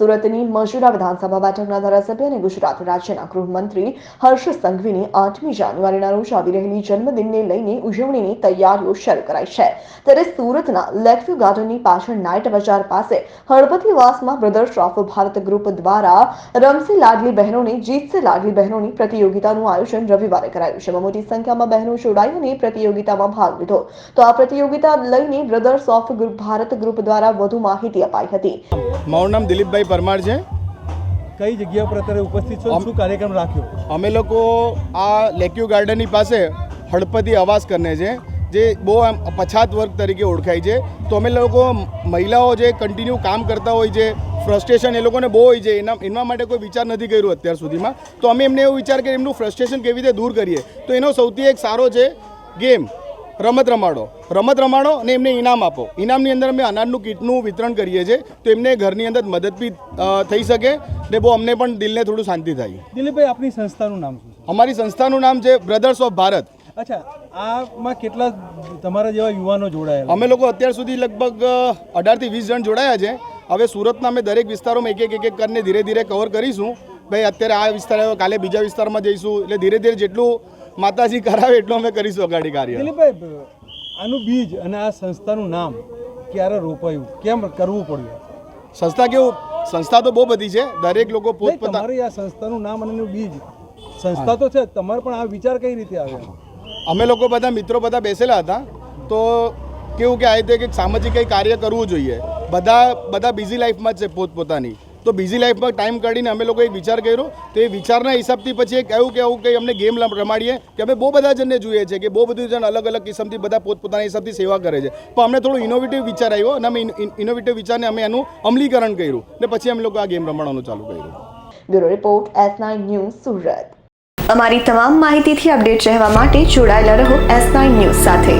સુરતની મજુરા વિધાનસભા બેઠકના ધારાસભ્ય અને ગુજરાત રાજ્યના ગૃહમંત્રી હર્ષ સંઘવીની આઠમી જાન્યુઆરીના રોજ આવી રહેલી જન્મદિનને લઈને ઉજવણીની તૈયારીઓ શરૂ કરાઈ છે. ત્યારે સુરતના લેકવ્યુ ગાર્ડનની પાછળ નાઇટ બજાર પાસે હળપતિવાસમાં બ્રધર્સ ઓફ ભારત ગ્રુપ દ્વારા રમસે લાડલી બહેનોને જીતસે લાડલી બહેનોની પ્રતિયોગિતાનું આયોજન રવિવારે કરાયું છે. મોટી સંખ્યામાં બહેનો જોડાઈ અને પ્રતિયોગિતામાં ભાગ લીધો. તો આ પ્રતિયોગિતા લઈને બ્રધર્સ ઓફ ભારત ગ્રુપ દ્વારા વધુ માહિતી અપાઈ હતી. મારું નામ દિલીપભાઈ પરમાર છે. કઈ જગ્યા પર અત્યારે ઉપસ્થિત છો? શું કાર્યક્રમ રાખ્યો? અમે લોકો આ લેક્યુ ગાર્ડનની પાસે હળપતિ આવાસ કરને છે જે બહુ આમ પછાત વર્ગ તરીકે ઓળખાય છે. તો અમે લોકો મહિલાઓ જે કન્ટિન્યુ કામ કરતા હોય છે ફ્રસ્ટ્રેશન એ લોકોને બહુ હોય છે એના એના માટે કોઈ વિચાર નથી કર્યો અત્યાર સુધીમાં. તો અમે એમને એવું વિચાર કે એમનું ફ્રસ્ટ્રેશન કેવી રીતે દૂર કરીએ? તો એનો સૌથી એક સારો છે ગેમ. રમત રમાડો. રમત રમાડો અને એમને ઇનામ આપો. ઇનામની અંદર અમે અનાજનું કીટનું વિતરણ કરીએ છીએ. તો એમને ઘરની અંદર મદદ બી થઈ શકે ને બહુ અમને પણ દિલને થોડું શાંતિ થાય. દિલીપભાઈ આપની સંસ્થાનું નામ શું અમારી સંસ્થાનું નામ છે બ્રધર્સ ઓફ ભારત અચ્છા આમાં કેટલા તમારા જેવા યુવાનો જોડાયા અમે લોકો અત્યાર સુધી લગભગ અઢારથી વીસ જણ જોડાયા છે. હવે સુરતના અમે દરેક વિસ્તારોમાં એક એક એક એક કરીને ધીરે ધીરે કવર કરીશું. ભાઈ અત્યારે આ વિસ્તાર આવ્યો કાલે બીજા વિસ્તારમાં જઈશું. એટલે ધીરે ધીરે જેટલું માતાજી કરાવે એટલું અમે કરીશું અગાડી કાર્ય. દિલીપભાઈ આનું બીજ અને આ સંસ્થાનું નામ ક્યારે રોપાયું? કેમ કરવું પડ્યું? સંસ્થા કેવું? સંસ્થા તો બહુ બધી છે. દરેક લોકો પોતપોતા તમારી આ સંસ્થાનું નામ અને બીજ. સંસ્થા તો છે તમારે પણ આ વિચાર કઈ રીતે આવ્યો અમે લોકો બધા મિત્રો બધા બેસેલા હતા. તો કેવું કે આ રીતે કે સામાજિક કંઈ કાર્ય કરવું જોઈએ. બધા બધા બિઝી લાઈફમાં જ છે પોતપોતાની. તો બિઝી લાઈફમાં ટાઈમ કાઢીને અમે લોકો એક વિચાર કર્યો તો એ વિચારના હિસાબથી પછી એક એવું કે આવું કંઈ અમને ગેમ રમાડીએ કે અમે બહુ બધા જણને જોઈએ છે કે બહુ બધું જણ અલગ અલગ કિસ્મથી બધા પોતપોતાના હિસાબથી સેવા કરે છે. પણ અમને થોડું ઇનોવેટિવ વિચાર આવ્યો અને અમે ઇનોવેટિવ વિચારને અમે એનું અમલીકરણ કર્યું ને પછી અમે લોકો આ ગેમ રમાડવાનું ચાલુ કર્યું. Bureau report S news Surat. અમારી તમામ માહિતીથી અપડેટ રહેવા માટે જોડાયેલા રહો એસ ન્યૂઝ સાથે.